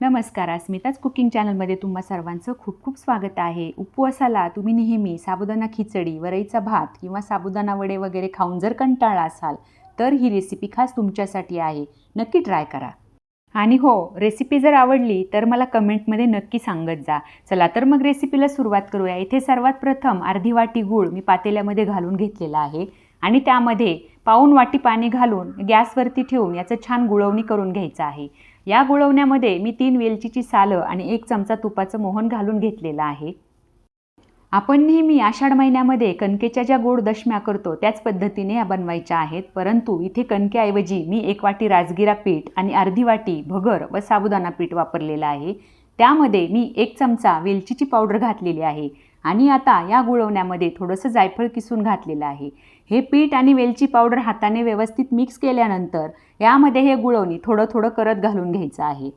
नमस्कार अस्मिताच कुकिंग चॅनलमध्ये तुम्हा सर्वांचं खूप खूप स्वागत आहे. उपवासाला तुम्ही नेहमी साबुदाणा खिचडी वरईचा भात किंवा साबुदाणा वडे वगैरे खाऊन जर कंटाळला असाल तर ही रेसिपी खास तुमच्यासाठी आहे. नक्की ट्राय करा. आणि हो रेसिपी जर आवडली तर मला कमेंटमध्ये नक्की सांगत जा. चला तर मग रेसिपीला सुरुवात करूया. इथे सर्वात प्रथम अर्धी वाटी गूळ मी पातेल्यामध्ये घालून घेतलेला आहे. आणि त्यामध्ये पाऊन वाटी पाणी घालून गॅसवरती ठेवून याचं छान गुळवणी करून घ्यायचं आहे. या गुळवण्यामध्ये मी तीन वेलचीची सालं आणि एक चमचा तुपाचं मोहन घालून घेतलेलं आहे. आपण नेहमी आषाढ महिन्यामध्ये कणकेच्या ज्या गोड दशम्या करतो त्याच पद्धतीने या बनवायच्या आहेत. परंतु इथे कणकेऐवजी मी एक वाटी राजगिरा पीठ आणि अर्धी वाटी भगर व साबुदाणा पीठ वापरलेलं आहे. त्यामध्ये मी एक चमचा वेलचीची पावडर घातलेली आहे. आणि आता या गुळवण्यामध्ये थोडंसं जायफळ किसून घातलेलं आहे. हे पीठ आणि वेलची पावडर हाताने व्यवस्थित मिक्स केल्यानंतर यामध्ये हे गुळवणी थोडं थोडं करत घालून घ्यायचं आहे.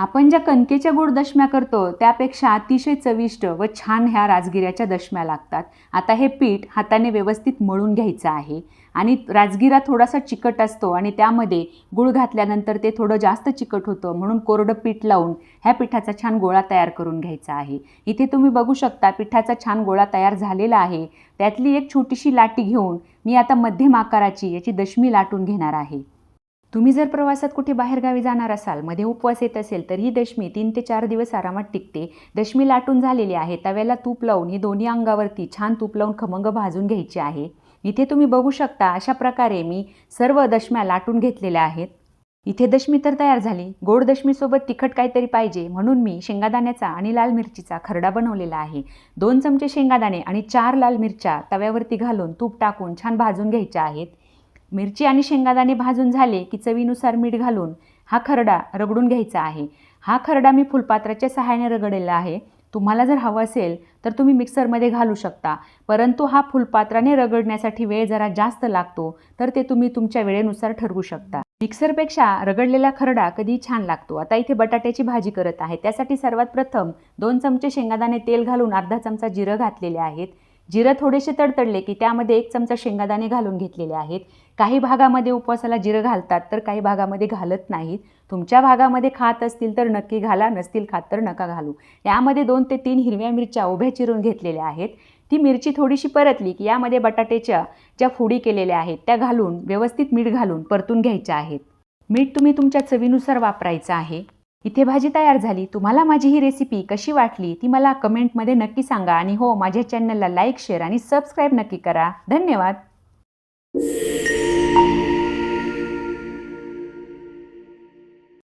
आपण ज्या कणकेच्या गोड दशम्या करतो त्यापेक्षा अतिशय चविष्ट व छान ह्या राजगिऱ्याच्या दशम्या लागतात. आता हे पीठ हाताने व्यवस्थित मळून घ्यायचं आहे आणि राजगिरा थोडासा चिकट असतो आणि त्यामध्ये गुळ घातल्यानंतर ते थोडं जास्त चिकट होतं म्हणून कोरडं पीठ लावून ह्या पिठाचा छान गोळा तयार करून घ्यायचा आहे. इथे तुम्ही बघू शकता पिठाचा छान गोळा तयार झालेला आहे. त्यातली एक छोटीशी लाटी घेऊन मी आता मध्यम आकाराची याची दशमी लाटून घेणार आहे. तुम्ही जर प्रवासात कुठे बाहेरगावी जाणार असाल मध्ये उपवास येत असेल तर ही दशमी तीन ते चार दिवस आरामात टिकते. दशमी लाटून झालेली आहे तव्याला तूप लावून ही दोन्ही अंगावरती छान तूप लावून खमंग भाजून घ्यायची आहे. इथे तुम्ही बघू शकता अशा प्रकारे मी सर्व दशम्या लाटून घेतलेल्या आहेत. इथे दशमी तर तयार झाली. गोड दशमीसोबत तिखट काहीतरी पाहिजे म्हणून मी शेंगादाण्याचा आणि लाल मिरचीचा खरडा बनवलेला आहे. दोन चमचे शेंगादाणे आणि चार लाल मिरच्या तव्यावरती घालून तूप टाकून छान भाजून घ्यायच्या आहेत. मिरची आणि शेंगादाणे भाजून झाले की चवीनुसार मीठ घालून हा खरडा रगडून घ्यायचा आहे. हा खरडा मी फुलपात्राच्या सहाय्याने रगडलेला आहे. तुम्हाला जर हवं असेल तर तुम्ही मिक्सरमध्ये घालू शकता. परंतु हा फुलपात्राने रगडण्यासाठी वेळ जरा जास्त लागतो तर ते तुम्ही तुमच्या वेळेनुसार ठरवू शकता. मिक्सरपेक्षा रगडलेला खरडा कधी छान लागतो. आता इथे बटाट्याची भाजी करत आहे. त्यासाठी सर्वात प्रथम दोन चमचे शेंगादाणे तेल घालून अर्धा चमचा जिरं घातलेले आहेत. जिरं थोडेसे तडतडले की त्यामध्ये एक चमचा शेंगादाणे घालून घेतलेले आहेत. काही भागामध्ये उपवासाला जिरं घालतात तर काही भागामध्ये घालत नाहीत. तुमच्या भागामध्ये खात असतील तर नक्की घाला नसतील खात तर नका घालू. यामध्ये दोन ते तीन हिरव्या मिरच्या उभ्या चिरून घेतलेल्या आहेत. ती मिरची थोडीशी परतली की यामध्ये बटाट्याच्या ज्या फोडी केलेल्या आहेत त्या घालून व्यवस्थित मीठ घालून परतून घ्यायच्या आहेत. मीठ तुम्ही तुमच्या चवीनुसार वापरायचं आहे. इथे भाजी तयार झाली. तुम्हाला माझी ही रेसिपी कशी वाटली ती मला कमेंटमध्ये नक्की सांगा. आणि हो माझ्या चॅनलला लाईक शेअर आणि सबस्क्राईब नक्की करा. धन्यवाद.